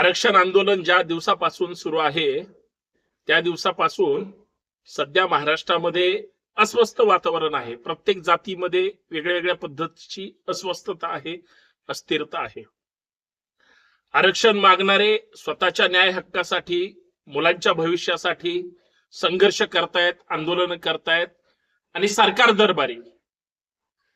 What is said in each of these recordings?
आरक्षण आंदोलन ज्या दिवसापासून सुरू आहे त्या दिवसापासून सध्या महाराष्ट्रामध्ये अस्वस्थ वातावरण आहे. प्रत्येक जातीमध्ये वेगळ्या वेगळ्या पद्धतीची अस्वस्थता आहे अस्थिरता आहे. आरक्षण मागणारे स्वतःच्या न्याय हक्कासाठी मुलांच्या भविष्यासाठी संघर्ष करतायत आंदोलन करतायत आणि सरकार दरबारी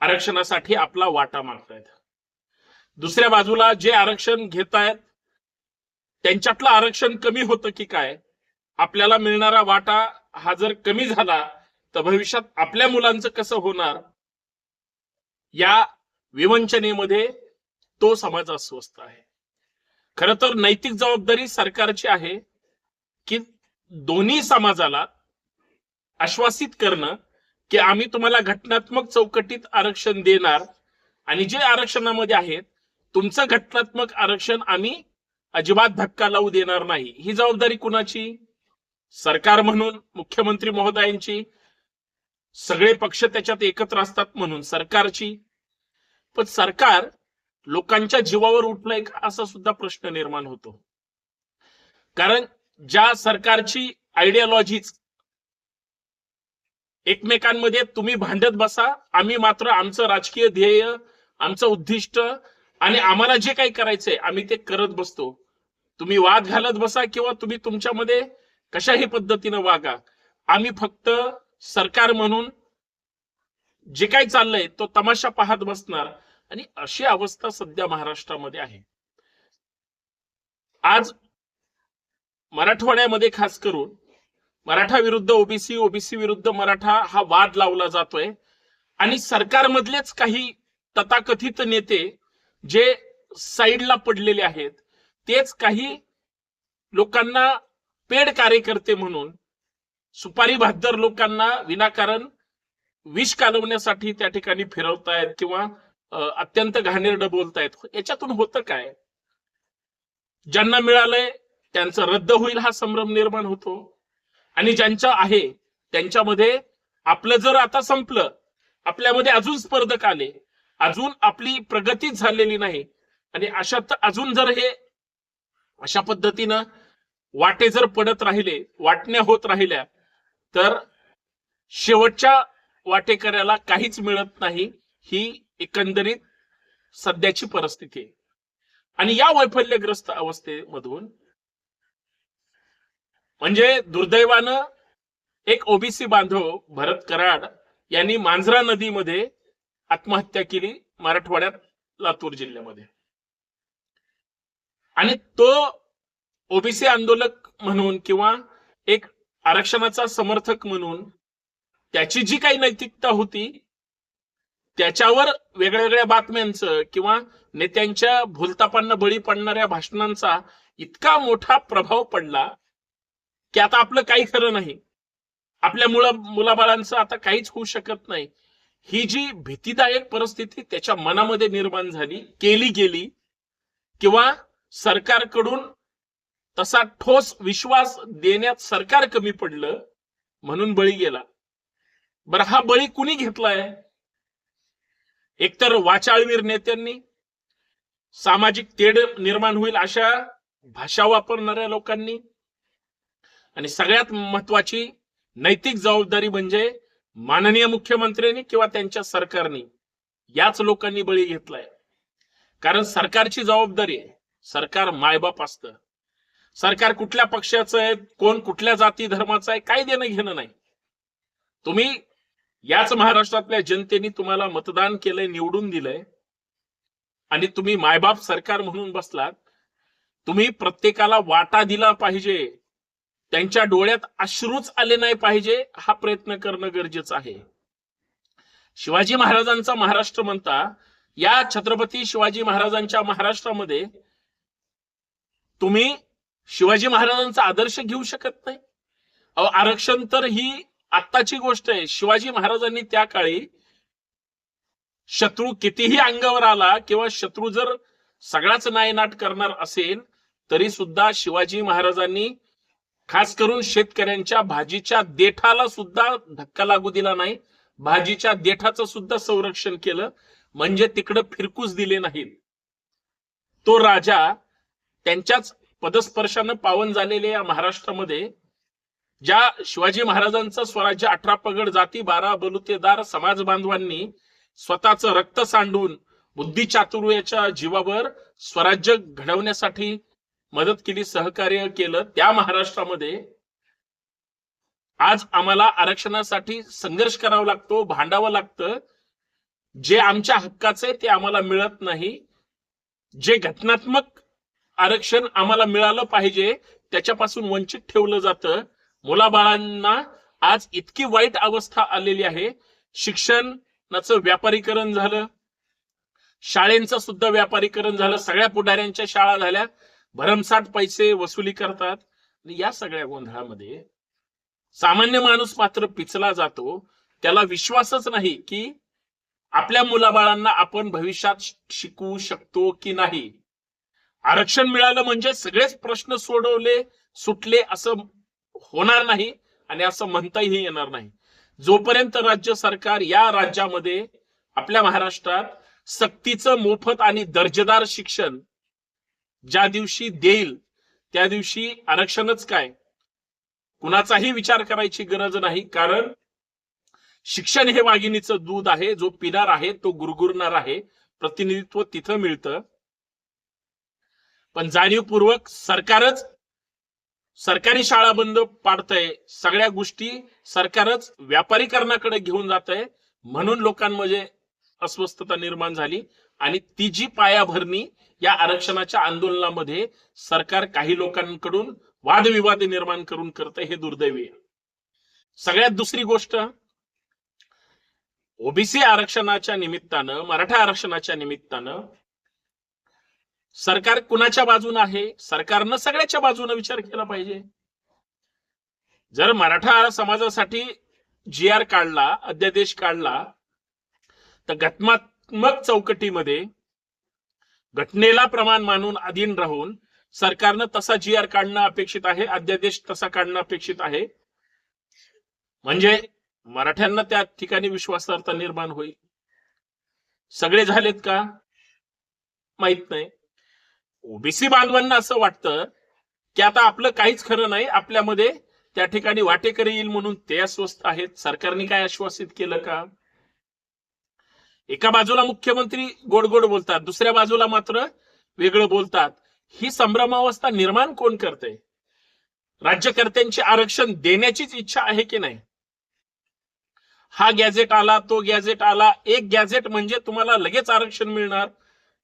आरक्षणासाठी आपला वाटा मागतायत. दुसऱ्या बाजूला जे आरक्षण घेतायत त्यांच्यातलं आरक्षण कमी होतं की काय? आपल्याला मिळणारा वाटा हा जर कमी झाला तर भविष्यात आपल्या मुलांचं कसं होणार? या विवंचनेमध्ये तो समाज अस्वस्थ आहे. खर तर नैतिक जबाबदारी सरकारची आहे की दोन्ही समाजाला आश्वासित करणं की आम्ही तुम्हाला घटनात्मक चौकटीत आरक्षण देणार. आणि जे आरक्षणामध्ये आहेत तुमचं घटनात्मक आरक्षण आम्ही अजिबात धक्का लावू देणार नाही. ही जबाबदारी कुणाची? सरकार म्हणून मुख्यमंत्री महोदयांची? सगळे पक्ष त्याच्यात एकत्र असतात म्हणून सरकारची? पण सरकार लोकांच्या जीवावर उठलंय का असा सुद्धा प्रश्न निर्माण होतो. कारण ज्या सरकारची आयडियोलॉजीच एकमेकांमध्ये तुम्ही भांडत बसा आम्ही मात्र आमचं राजकीय ध्येय आमचं उद्दिष्ट आणि आम्हाला जे काही करायचंय आम्ही ते करत बसतो. तुम्ही वाद घालत बसा किंवा तुम्ही तुमच्यामध्ये कशाही पद्धतीनं वागा. आम्ही फक्त सरकार म्हणून जे काही चाललंय तो तमाशा पाहत बसणार. आणि अशी अवस्था सध्या महाराष्ट्रामध्ये आहे. आज मराठवाड्यामध्ये खास करून मराठा विरुद्ध ओबीसी ओबीसी विरुद्ध मराठा हा वाद लावला जातोय. आणि सरकारमधलेच काही तथाकथित नेते जे साईडला पडलेले आहेत तेच काही लोकांना पेड कार्यकर्ते म्हणून सुपारी भाद्दर लोकांना विनाकारण विष कालवण्यासाठी त्या ठिकाणी फिरवतायत किंवा अत्यंत घाणेरडं बोलतायत. याच्यातून होतं काय? ज्यांना मिळालंय त्यांचं रद्द होईल हा संभ्रम निर्माण होतो. आणि ज्यांच्या आहे त्यांच्यामध्ये आपलं जर आता संपलं आपल्यामध्ये अजून स्पर्धक आले अजून आपली प्रगतीच झालेली नाही. आणि अशात अजून जर हे अशा पद्धतीनं वाटे जर पडत राहिले वाटण्या होत राहिल्या तर शेवटच्या वाटेकऱ्याला काहीच मिळत नाही. ही एकंदरीत सध्याची परिस्थिती आहे. आणि या वैफल्यग्रस्त अवस्थेमधून म्हणजे दुर्दैवानं एक ओबीसी बांधव भरत कराड यांनी मांजरा नदीमध्ये आत्महत्या केली मराठवाड्यात लातूर जिल्ह्यामध्ये. आणि तो ओबीसी आंदोलक म्हणून किंवा एक आरक्षणाचा समर्थक म्हणून त्याची जी काही नैतिकता होती त्याच्यावर वेगळ्या वेगळ्या बातम्यांचं किंवा नेत्यांच्या भूलतापांना बळी पडणाऱ्या भाषणांचा इतका मोठा प्रभाव पडला की आता आपलं काही खरं नाही. आपल्या मुला मुलाबाळांचं आता काहीच होऊ शकत नाही. ही जी भीतीदायक परिस्थिती त्याच्या मनामध्ये निर्माण झाली केली गेली किंवा सरकारकडून तसा ठोस विश्वास देण्यात सरकार कमी पडलं म्हणून बळी गेला. बरं हा बळी कुणी घेतलाय? एकतर वाचाळवीर नेत्यांनी सामाजिक तेढ निर्माण होईल अशा भाषा वापरणाऱ्या लोकांनी आणि सगळ्यात महत्वाची नैतिक जबाबदारी म्हणजे माननीय मुख्यमंत्र्यांनी किंवा त्यांच्या सरकारने याच लोकांनी बळी घेतलाय. कारण सरकारची जबाबदारी आहे. सरकार मायबाप असत. सरकार कुठल्या पक्षाचं आहे कोण कुठल्या जाती धर्माचं आहे काय देणं घेणं नाही. तुम्ही याच महाराष्ट्रातल्या जनतेने तुम्हाला मतदान केलंय निवडून दिलंय. आणि तुम्ही मायबाप सरकार म्हणून बसलात. तुम्ही प्रत्येकाला वाटा दिला पाहिजे. त्यांच्या डोळ्यात अश्रूच आले नाही पाहिजे हा प्रयत्न करणं गरजेचं आहे. शिवाजी महाराजांचा महाराष्ट्र म्हणता या छत्रपती शिवाजी महाराजांच्या महाराष्ट्रामध्ये तुम्ही शिवाजी महाराजांचा आदर्श घेऊ शकत नाही. अहो आरक्षण तर ही आत्ताची गोष्ट आहे. शिवाजी महाराजांनी त्या काळी शत्रू कितीही अंगावर आला किंवा शत्रू जर सगळाच नायनाट करणार असेल तरी सुद्धा शिवाजी महाराजांनी खास करून शेतकऱ्यांच्या भाजीच्या देठाला सुद्धा धक्का लागू दिला नाही. भाजीच्या देठाचं सुद्धा संरक्षण केलं. म्हणजे तिकडं फिरकूच दिले नाहीत. तो राजा त्यांच्याच पदस्पर्शानं पावन झालेल्या या महाराष्ट्रामध्ये ज्या शिवाजी महाराजांचं स्वराज्य अठरा पगड जाती बारा बलुतेदार समाज बांधवांनी स्वतःचं रक्त सांडून बुद्धी चातुर्याच्या जीवावर स्वराज्य घडवण्यासाठी मदत केली सहकार्य केलं त्या महाराष्ट्रामध्ये आज आम्हाला आरक्षणासाठी संघर्ष करावा लागतो भांडावं लागतं. जे आमच्या हक्काचं आहे ते आम्हाला मिळत नाही. जे घटनात्मक आरक्षण आम्हाला मिळालं पाहिजे त्याच्यापासून वंचित ठेवलं जातं. मुलाबाळांना आज इतकी वाईट अवस्था आलेली आहे. शिक्षणाचं व्यापारीकरण झालं. शाळेंचं सुद्धा व्यापारीकरण झालं. सगळ्या पुढाऱ्यांच्या शाळा झाल्या. भरमसाठ पैसे वसुली करतात. आणि या सगळ्या गोंधळामध्ये सामान्य माणूस मात्र पिचला जातो. त्याला विश्वासच नाही की आपल्या मुलाबाळांना आपण भविष्यात शिकवू शकतो की नाही. आरक्षण मिळालं म्हणजे सगळेच प्रश्न सोडवले सुटले असं होणार नाही आणि असं म्हणताही येणार नाही. जोपर्यंत राज्य सरकार या राज्यामध्ये आपल्या महाराष्ट्रात सक्तीचं मोफत आणि दर्जेदार शिक्षण ज्या दिवशी देईल त्या दिवशी आरक्षणच काय? कुणाचाही विचार करायची गरज नाही कारण शिक्षण हे वाघिणीचं दूध आहे जो पिणार आहे तो गुरगुरणार आहे प्रतिनिधित्व तिथं मिळतं. पण जाणीवपूर्वक सरकारच सरकारी शाळा बंद पाडतंय सगळ्या गोष्टी सरकारच व्यापारीकरणाकडे घेऊन जात आहे म्हणून लोकांमध्ये अस्वस्थता निर्माण झाली आणि ती जी पायाभरणी या आरक्षणाच्या आंदोलनामध्ये सरकार काही लोकांकडून वादविवाद निर्माण करून करत हे दुर्दैवी आहे. सगळ्यात दुसरी गोष्ट ओबीसी आरक्षणाच्या निमित्तानं मराठा आरक्षणाच्या निमित्तानं सरकार कुणाच्या बाजूने आहे? सरकारनं सगळ्याच्या बाजूने विचार केला पाहिजे. जर मराठा समाजासाठी जी आर काढला अध्यादेश काढला तर घटनात्मक चौकटीमध्ये घटनेला प्रमाण मानून अधीन राहून सरकारनं तसा जी आर काढणं अपेक्षित आहे अध्यादेश तसा काढणं अपेक्षित आहे. म्हणजे मराठ्यांना त्या ठिकाणी विश्वासार्हता निर्माण होईल. सगळे झालेत का? माहीत नाही. ओबीसी बांधवांना असं वाटतं की आता आपलं काहीच खरं नाही आपल्यामध्ये त्या ठिकाणी वाटेकरी येईल म्हणून ते अस्वस्थ आहेत. सरकारने काय आश्वासित केलं का? एका बाजूला मुख्यमंत्री गोड गोड बोलतात दुसऱ्या बाजूला मात्र वेगळं बोलतात. ही संभ्रमावस्था निर्माण कोण करते? राज्यकर्त्यांची आरक्षण देण्याचीच इच्छा आहे की नाही? हा गॅझेट आला तो गॅझेट आला. एक गॅझेट म्हणजे तुम्हाला लगेच आरक्षण मिळणार.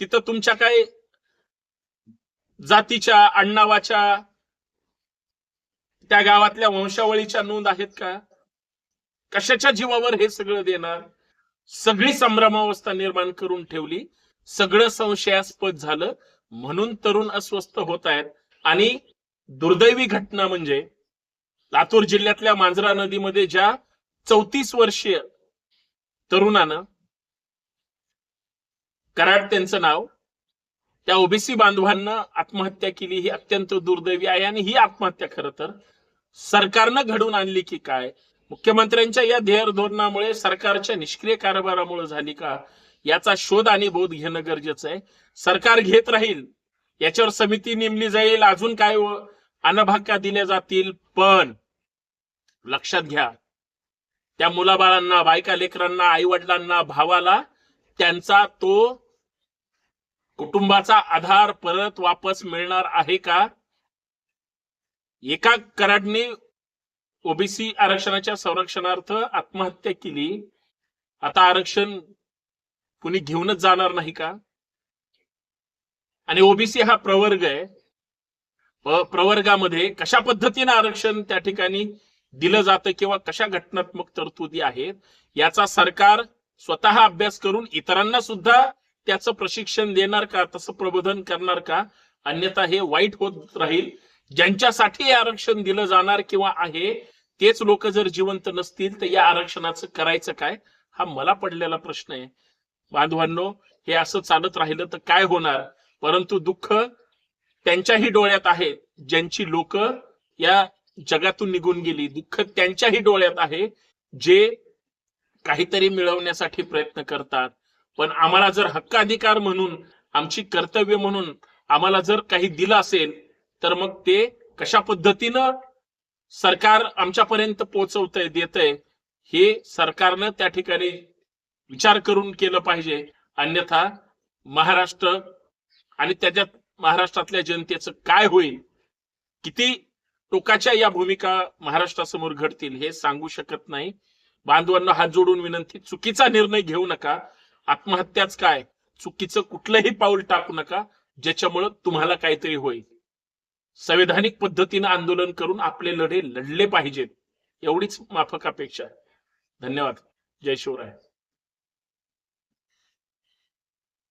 तिथं तुमच्या काय जातीच्या अण्णावाच्या त्या गावातल्या वंशावळीच्या नोंद आहेत का? कशाच्या जीवावर हे सगळं देणार? सगळी संभ्रमावस्था निर्माण करून ठेवली. सगळं संशयास्पद झालं. म्हणून तरुण अस्वस्थ होत आहेत. आणि दुर्दैवी घटना म्हणजे लातूर जिल्ह्यातल्या मांजरा नदीमध्ये ज्या चौतीस वर्षीय तरुणानं कराड त्यांचं नाव त्या ओबीसी बांधवांना आत्महत्या केली ही अत्यंत दुर्दैवी आहे आणि ही आत्महत्या खरं तर सरकारनं घडून आणली की काय? मुख्यमंत्र्यांच्या या ध्येय धोरणामुळे सरकारच्या निष्क्रिय कारभारामुळे झाली का याचा शोध आणि बोध घेणं गरजेचं आहे. सरकार घेत राहील याच्यावर समिती नेमली जाईल अजून काय व- दिल्या जातील पण लक्षात घ्या त्या मुलाबाळांना बायका लेकरांना आई वडिलांना भावाला त्यांचा तो कुटुंबाचा आधार परत वापस मिळणार आहे का? एका कराडने ओबीसी आरक्षणाच्या संरक्षणार्थ आत्महत्या केली. आता आरक्षण कुणी घेऊनच जाणार नाही का? आणि ओबीसी हा प्रवर्ग आहे. प्रवर्गामध्ये कशा पद्धतीने आरक्षण त्या ठिकाणी दिलं जातं किंवा कशा घटनात्मक तरतुदी आहेत याचा सरकार स्वतः अभ्यास करून इतरांना सुद्धा त्याचं प्रशिक्षण देणार का तसं प्रबोधन करणार का? अन्यथा हे वाईट होत राहील. ज्यांच्यासाठी हे आरक्षण दिलं जाणार किंवा आहे तेच लोक जर जिवंत नसतील तर या आरक्षणाचं करायचं काय? हा मला पडलेला प्रश्न आहे. बांधवांनो हे असं चालत राहिलं तर काय होणार? परंतु दुःख त्यांच्याही डोळ्यात आहे. ज्यांची लोक या जगातून निघून गेली दुःख त्यांच्याही डोळ्यात आहे जे काहीतरी मिळवण्यासाठी प्रयत्न करतात. पण आम्हाला जर हक्काधिकार म्हणून आमची कर्तव्य म्हणून आम्हाला जर काही दिलं असेल तर मग ते कशा पद्धतीनं सरकार आमच्यापर्यंत पोहोचवतंय देतय हे सरकारनं त्या ठिकाणी विचार करून केलं पाहिजे. अन्यथा महाराष्ट्र आणि त्याच्यात महाराष्ट्रातल्या जनतेचं काय होईल? किती टोकाच्या या भूमिका महाराष्ट्रासमोर घडतील हे सांगू शकत नाही. बांधवांना हात जोडून विनंती चुकीचा निर्णय घेऊ नका. आत्महत्याच काय? चुकीचं कुठलंही पाऊल टाकू नका ज्याच्यामुळं तुम्हाला काहीतरी होईल. संवैधानिक पद्धतीनं आंदोलन करून आपले लढे लढले पाहिजेत. एवढीच माफक अपेक्षा आहे. धन्यवाद. जय शिवराय.